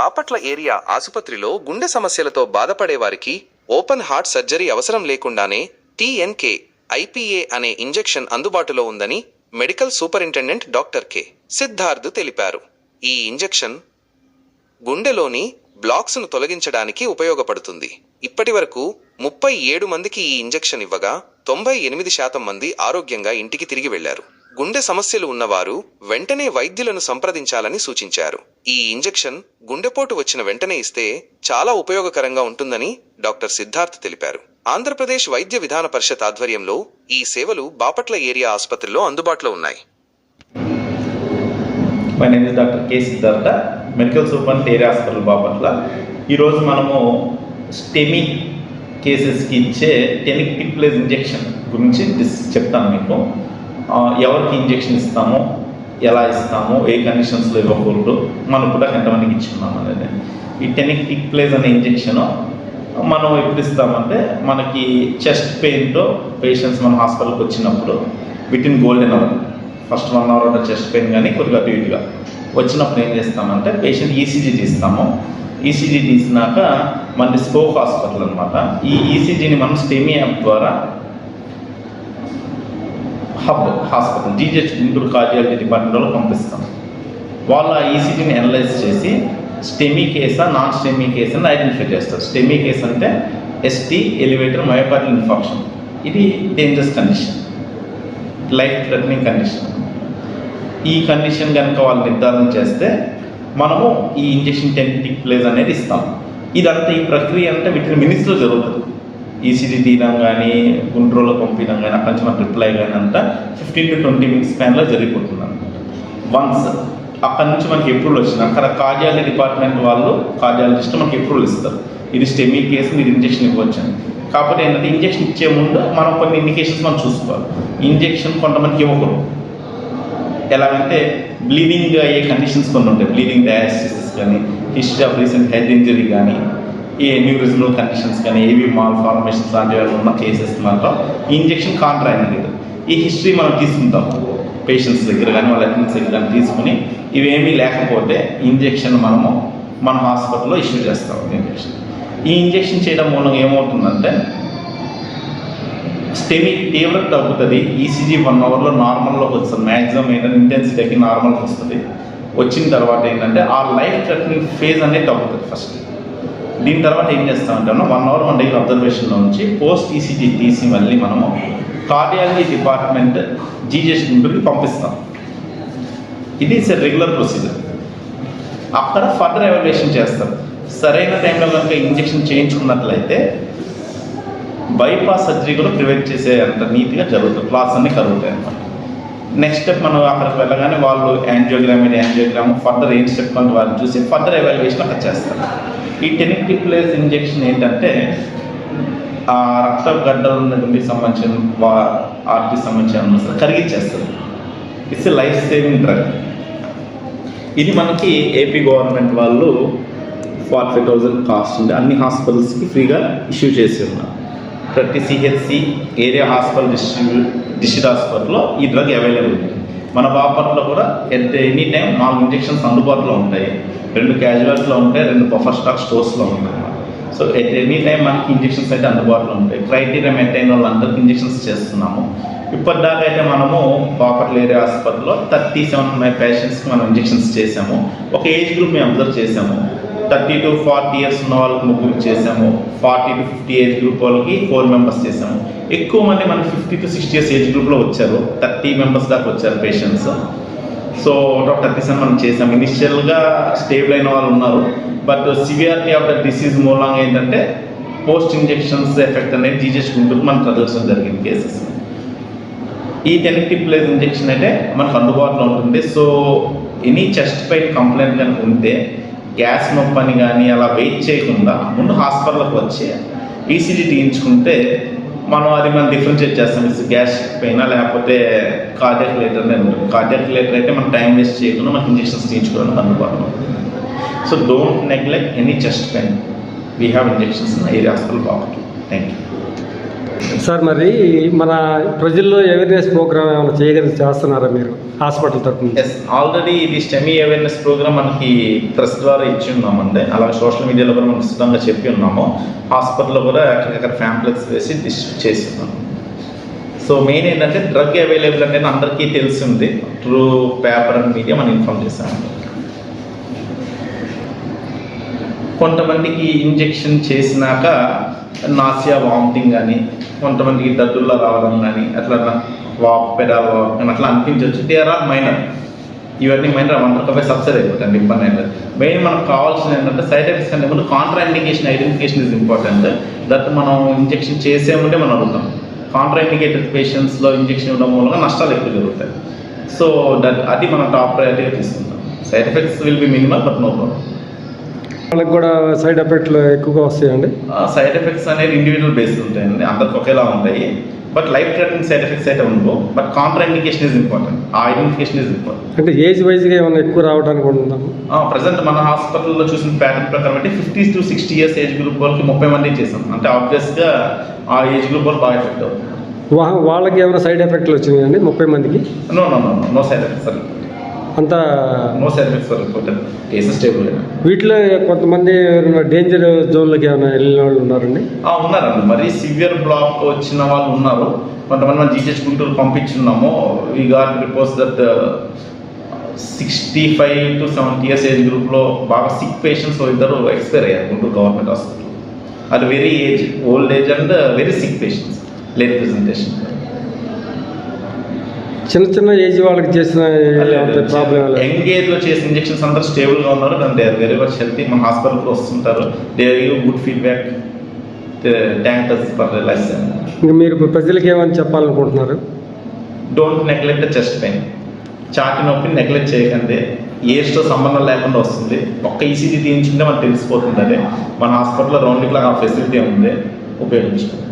Bapatla area ఆసుపత్రిలో గుండె సమస్యలతో బాధపడేవారికి ఓపెన్ హార్ట్ సర్జరీ అవసరం లేకుండానే టీఎన్కే ఐపీఏ అనే ఇంజెక్షన్ అందుబాటులో ఉందని medical superintendent doctor K. Siddharth తెలిపారు. ఈ ఇంజెక్షన్ గుండెలోని బ్లాక్స్ను తొలగించడానికి ఉపయోగపడుతుంది. ఇప్పటి వరకు ముప్పై ఏడు మందికి ఈ ఇంజెక్షన్ ఇవ్వగా తొంభై ఎనిమిది శాతం మంది ఆరోగ్యంగా ఇంటికి తిరిగి వెళ్ళారు. గుండె సమస్యలు ఉన్నవారు వెంటనే వైద్యులను సంప్రదించాలని సూచించారు. ఈ ఇంజెక్షన్ గుండెపోటు వచ్చిన వెంటనే ఇస్తే చాలా ఉపయోగకరంగా ఉంటుందని డాక్టర్ సిద్ధార్థ్ తెలిపారు. ఆంధ్రప్రదేశ్ వైద్య విధాన పరిషత్ ఆధ్వర్యంలో ఈ సేవలు బాపట్ల ఏరియా ఆసుపత్రిలో అందుబాటులో ఉన్నాయి. My name is doctor K Siddhartha medical super area hospital Bapatla ఈరోజు మనము స్టెమిక్ కేసెస్కి ఇచ్చే టెనిక్ టిప్లేజ్ ఇంజెక్షన్ గురించి చెప్తాను మీకు. ఎవరికి ఇంజెక్షన్ ఇస్తాము ఎలా ఇస్తామో ఏ కండిషన్స్లో ఇవ్వకూడదు మనం కూడా ఎంతమందికి ఇచ్చుకున్నాం అనేది. ఈ టెనిక్ ప్లేస్ అనే ఇంజెక్షన్ మనం ఎప్పుడు ఇస్తామంటే మనకి చెస్ట్ పెయిన్తో పేషెంట్స్ మన హాస్పిటల్కి వచ్చినప్పుడు with in golden hour first one hour అంటే చెస్ట్ పెయిన్ కానీ కొద్దిగా అటు ఇటుగా. వచ్చినప్పుడు ఏం చేస్తామంటే పేషెంట్ ఈసీజీ తీస్తాము ఈసీజీ తీసినాక మన స్కోప్ హాస్పిటల్ అనమాట ఈ ఈసీజీని మనం స్టెమీ యాప్ ద్వారా hub hospital G G H Guntur cardiology డిపార్ట్మెంట్లో పంపిస్తాం. వాళ్ళు ఆ ఈసీజీని అనలైజ్ చేసి స్టెమీ కేసా నాన్ స్టెమీ కేస్ అని ఐడెంటిఫై చేస్తారు. స్టెమీ కేస్ అంటే ఎస్టీ ఎలివేటర్ మయోపార్టల్ ఇన్ఫాక్షన్. ఇది dangerous condition life threatening condition ఈ కండిషన్ కనుక వాళ్ళు నిర్ధారణ చేస్తే మనము ఈ ఇంజెక్షన్ టెంటిక్ ప్లేస్ అనేది ఇస్తాం. ఇదంతా ఈ ప్రక్రియ అంటే విత్ మినిట్స్లో జరుగుతుంది. ఈసీజీ తీయడం కానీ గుంటూరులో పంపించడం కానీ అక్కడి నుంచి మనకు రిప్లై కానీ అంతా ఫిఫ్టీన్ టు ట్వంటీ మినిట్స్ స్పాన్లో జరిగిపోతుంది అనమాట వన్స్ అక్కడి నుంచి మనకి ఎప్రూవల్ వచ్చింది అక్కడ కార్డియాలజీ డిపార్ట్మెంట్ వాళ్ళు కార్డియాలజిస్ట్ మనకి ఎప్రూవల్ ఇస్తారు. ఇది స్టెమీ కేసు మీరు ఇంజెక్షన్ ఇవ్వచ్చు అని కాకపోతే ఏంటంటే ఇంజెక్షన్ ఇచ్చే ముందు మనం కొన్ని ఇండికేషన్స్ మనం చూసుకోవాలి. ఇంజెక్షన్ కొంతమందికి ఇవ్వకూడదు. ఎలాగంటే బ్లీడింగ్ అయ్యే కండిషన్స్ కొన్ని ఉంటాయి. బ్లీడింగ్ డయాసిస్ కానీ history of recent head injury కానీ ఈ న్యూరిజనల్ కండిషన్స్ కానీ ఏవి మాల్ ఫార్మేషన్స్ లాంటివి ఉన్న కేసెస్ మాత్రం ఈ ఇంజెక్షన్ కాంట్రాక్ట్ ఈ హిస్టరీ మనం తీసుకుంటాం. పేషెంట్స్ దగ్గర కానీ వాళ్ళ అటెండెన్స్ దగ్గర కానీ తీసుకుని ఇవేమీ లేకపోతే ఇంజెక్షన్ మనము మన హాస్పిటల్లో ఇష్యూ చేస్తాం ఇంజెక్షన్ ఈ ఇంజెక్షన్ చేయడం మూలంగా ఏమవుతుందంటే స్టెమీ తీవ్రత తగ్గుతుంది. ఈసీజీ వన్ అవర్లో నార్మల్లోకి వస్తుంది. మ్యాక్సిమం ఏంటంటే ఇంటెన్సిటీకి నార్మల్కి వస్తుంది. వచ్చిన తర్వాత ఏంటంటే ఆ లైఫ్ థ్రెటనింగ్ ఫేజ్ అనేది తగ్గుతుంది ఫస్ట్ దీని తర్వాత ఏం చేస్తామంటే వన్ అవర్ వన్ దగ్గర అబ్జర్వేషన్లో ఉంచి పోస్ట్ ఈసీజీ తీసి మళ్ళీ మనము కార్డియాలజీ డిపార్ట్మెంట్ జీజెస్ గుంటూరుకి పంపిస్తాం. ఇది ఇట్స్ రెగ్యులర్ ప్రొసీజర్ అక్కడ ఫర్దర్ ఎవాల్యుయేషన్ చేస్తారు. సరైన టైంలో కనుక ఇంజెక్షన్ చేయించుకున్నట్లయితే బైపాస్ సర్జరీ కూడా ప్రివెంట్ చేసే అంత నీట్గా జరుగుతుంది. క్లాస్ అన్ని కలుగుతాయి అన్నమాట. నెక్స్ట్ స్టెప్ మనం అక్కడికి వెళ్ళగానే వాళ్ళు యాంజియోగ్రామ్ ఇది యాంజియోగ్రామ్ ఫర్దర్ ఏం స్టెప్ అని వాళ్ళు చూసి ఫర్దర్ ఎవాల్యుయేషన్ అక్కడ చేస్తారు. ఈ టెనిక్ ప్లేస్ ఇంజెక్షన్ ఏంటంటే ఆ రక్త గడ్డలు ఉన్నటువంటి సంబంధించిన వా- ఆర్టీకి సంబంధించిన కరిగించేస్తారు. ఇట్స్ లైఫ్ సేవింగ్ డ్రగ్ ఇది మనకి ఏపీ గవర్నమెంట్ వాళ్ళు ఫార్టీ ఫైవ్ థౌజండ్ కాస్ట్ ఉంది. అన్ని హాస్పిటల్స్కి ఫ్రీగా ఇష్యూ చేసి ఉన్నారు. ప్రతి CHC area hospital distribute district హాస్పిటల్లో ఈ డ్రగ్ అవైలబుల్ ఉంది. మన బాపట్లో కూడా ఎట్ ఎనీ టైం నాలుగు ఇంజెక్షన్స్ అందుబాటులో ఉంటాయి. రెండు క్యాజువల్స్లో ఉంటాయి రెండు బఫర్ స్టాక్ స్టోర్స్లో ఉంటాయి. సో ఎట్ ఎనీ టైం మనకి ఇంజెక్షన్స్ అయితే అందుబాటులో ఉంటాయి. క్రైటీరియా మెయింటైన్ వాళ్ళందరికీ ఇంజెక్షన్స్ చేస్తున్నాము. ఇప్పటిదాకా అయితే మనము బాపట్ల ఏరియా హాస్పిటల్లో థర్టీ సెవెన్ పేషెంట్స్కి మనం ఇంజెక్షన్స్ చేసాము ఒక ఏజ్ గ్రూప్ మేము అబ్జర్వ్ చేసాము థర్టీ టు ఫార్టీ ఇయర్స్ ఉన్న వాళ్ళకి ముగ్గురు చేసాము forty to fifty age group వాళ్ళకి ఫోర్ మెంబర్స్ చేసాము ఎక్కువ మంది మనకి fifty to sixty years age గ్రూప్లో వచ్చారు. థర్టీ మెంబర్స్ దాకా వచ్చారు patients so out of thirty seven మనం చేసాం ఇనిషియల్గా స్టేబుల్ అయిన వాళ్ళు ఉన్నారు. But severity of the disease మూలంగా ఏంటంటే పోస్ట్ ఇంజెక్షన్స్ ఎఫెక్ట్ అనేది జీజెస్ గుంటూరు మనకు ప్రదర్శన జరిగింది కేసెస్ ఈ టెనెక్టివ్ ప్లేస్ ఇంజెక్షన్ అయితే మనకు అందుబాటులో ఉంటుంది. So any chest pain complaint కనుక ఉంటే గ్యాస్ నొప్పని కానీ అలా వెయిట్ చేయకుండా ముందు హాస్పిటల్కి వచ్చి ఈసీజీ తీయించుకుంటే మనం అది మనం డిఫరెన్షియేట్ చేస్తాం. ఇస్ గ్యాస్ పెయినా లేకపోతే కార్డియక్ లేటర్ ఉంటుంది. కార్డియక్ లేటర్ అయితే మనం టైం వేస్ట్ చేయకుండా మనకి ఇంజెక్షన్స్ తీయించుకోవడానికి అందుబాటులో ఉంటుంది so don't neglect any chest pain we have injections in area hospital Bapatla thank you sir మరి మన ప్రజల్లో అవేర్నెస్ ప్రోగ్రామ్ ఏమైనా చేయగలిగి చేస్తున్నారా మీరు? హాస్పిటల్ తరఫున ఎస్ ఆల్రెడీ ఇది స్టెమీ అవేర్నెస్ ప్రోగ్రామ్ మనకి ప్రెస్ ద్వారా ఇచ్చి ఉన్నామండి. అలాగే సోషల్ మీడియాలో కూడా మనం సిద్ధంగా చెప్పి ఉన్నాము. హాస్పిటల్లో కూడా అక్కడికక్కడ ఫ్యాంప్లెట్స్ వేసి డిస్ట్రిబ్యూట్ చేసి సో మెయిన్ ఏంటంటే డ్రగ్ అవైలబుల్ అనేది అందరికీ తెలిసింది. త్రూ పేపర్ అండ్ మీడియా మనం ఇన్ఫామ్ చేసాము కొంతమందికి ఇంజెక్షన్ చేసినాక నాసియా వామిటింగ్ కానీ కొంతమందికి దద్దుల్లో రావడం కానీ అట్లా వాక్ పెడాల్ వాక్ కానీ అట్లా అనిపించవచ్చు దే ఆర్ మైనర్ ఇవన్నీ మైనర్ వన్ రూపాయి సబ్సిడీ అయిపోతుంది ఇబ్బంది అయితే మెయిన్ మనకు కావాల్సింది ఏంటంటే సైడ్ ఎఫెక్ట్స్ అంటే ముందు contraindication identification is important that మనం ఇంజెక్షన్ చేసే ఉంటే మనం అడుగుతాం. కాంట్రాఇండికేటెడ్ పేషెంట్స్లో ఇంజెక్షన్ ఇవ్వడం మూలంగా నష్టాలు ఎక్కువ జరుగుతాయి. సో దట్ అది మనం టాప్ ప్రయారిటీగా తీసుకుంటాం. Side effects will be minimal but no problem వాళ్ళకి కూడా సైడ్ ఎఫెక్ట్లు ఎక్కువగా వస్తాయండి. సైడ్ ఎఫెక్ట్స్ అనేది ఇండివిజువల్ బేస్డ్ ఉంటాయండి. అందరికి ఒకేలా ఉంటాయి. But life threatening side effects అయితే ఉండవు. But contraindication is important ఆ ఐడెంటిఫికేషన్ ఇస్ ఇంపార్టెంట్ అంటే ఏజ్ వైజ్గా ఏమైనా ఎక్కువ రావడానికి ఉంటుందాము ప్రజెంట్ మన హాస్పిటల్లో చూసిన ప్యాటర్న్ ప్రకారం అంటే fifty to sixty years age group వాళ్ళకి ముప్పై మంది చేసాం అంటే ఆబ్వియస్గా ఆ ఏజ్ గ్రూప్ వాళ్ళు బాగా ఎఫెక్ట్ అవుతుంది వాళ్ళకి ఏమైనా సైడ్ ఎఫెక్ట్లు వచ్చినాయండి ముప్పై మందికి? No no no no side effects sir అంతా నో ఎఫెక్ట్స్ ఫర్ స్టేబుల్ వీటిలో కొంతమంది డేంజర్ జోన్లకి ఏమైనా వెళ్ళిన వాళ్ళు ఉన్నారండి? ఉన్నారండి. మరీ సివియర్ బ్లాక్ వచ్చిన వాళ్ళు ఉన్నారు. కొంతమంది మనం జీజెస్ గుంటూరు పంపించున్నాము. ఈ got reports that sixty five to seventy years age గ్రూప్లో బాగా సిక్ పేషెంట్స్ ఇద్దరు ఎక్స్పైర్ అయ్యారు గుంటూరు గవర్నమెంట్ హాస్పిటల్ అది very age old age and very sick patients late presentation చిన్న చిన్న ఏజ్ వాళ్ళకి చేసిన ప్రాబ్లం యంగ్ ఏజ్లో చేసిన ఇంజెక్షన్స్ అందరూ స్టేబుల్గా ఉన్నారు and they are very much healthy. మన హాస్పిటల్కి వస్తుంటారు. They give good feedback thank us for life ఇంకా మీరు ప్రజలకి ఏమని చెప్పాలనుకుంటున్నారు? డోంట్ నెగ్లెక్ట్ చెస్ట్ పెయిన్ చాటి నొప్పి నెగ్లెక్ట్ చేయకండి. ఏజ్తో సంబంధం లేకుండా వస్తుంది. ఒక్క ఈసీజీ తీయించుకుంటే మనకు తెలిసిపోతుంది అది మన హాస్పిటల్లో రౌండ్ క్లాక్ ఆ ఫెసిలిటీ ఉంది. ఉపయోగించుకోండి.